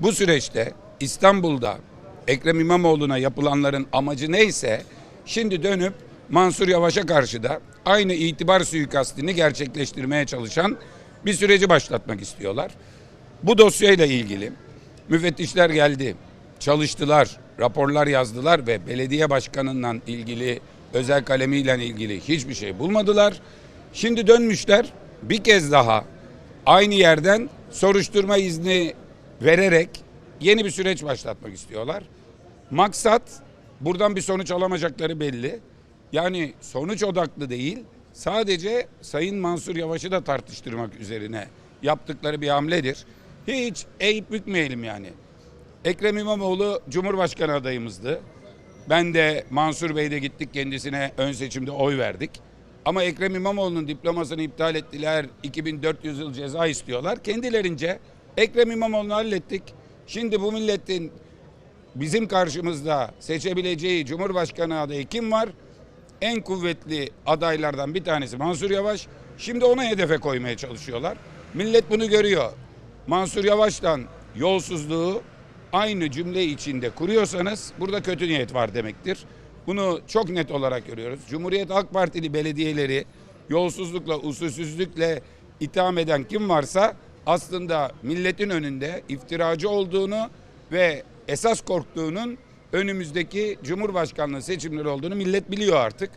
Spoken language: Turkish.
Bu süreçte İstanbul'da Ekrem İmamoğlu'na yapılanların amacı neyse şimdi dönüp Mansur Yavaş'a karşı da aynı itibar suikastini gerçekleştirmeye çalışan bir süreci başlatmak istiyorlar. Bu dosyayla ilgili müfettişler geldi, çalıştılar, raporlar yazdılar ve belediye başkanından ilgili özel kalemiyle ilgili hiçbir şey bulmadılar. Şimdi dönmüşler bir kez daha aynı yerden soruşturma izni vererek yeni bir süreç başlatmak istiyorlar. Maksat buradan bir sonuç alamayacakları belli. Yani sonuç odaklı değil, sadece Sayın Mansur Yavaş'ı da tartıştırmak üzerine yaptıkları bir hamledir. Hiç eğip bükmeyelim yani. Ekrem İmamoğlu Cumhurbaşkanı adayımızdı. Ben de Mansur Bey de gittik kendisine ön seçimde oy verdik. Ama Ekrem İmamoğlu'nun diplomasını iptal ettiler. 2400 yıl ceza istiyorlar. Kendilerince Ekrem İmamoğlu'nu hallettik. Şimdi bu milletin bizim karşımızda seçebileceği Cumhurbaşkanı adayı kim var? En kuvvetli adaylardan bir tanesi Mansur Yavaş. Şimdi ona hedefe koymaya çalışıyorlar. Millet bunu görüyor. Mansur Yavaş'tan yolsuzluğu aynı cümle içinde kuruyorsanız burada kötü niyet var demektir. Bunu çok net olarak görüyoruz. Cumhuriyet Halk Partili belediyeleri yolsuzlukla, usulsüzlükle itham eden kim varsa aslında milletin önünde iftiracı olduğunu ve esas korktuğunun önümüzdeki Cumhurbaşkanlığı seçimleri olduğunu millet biliyor artık.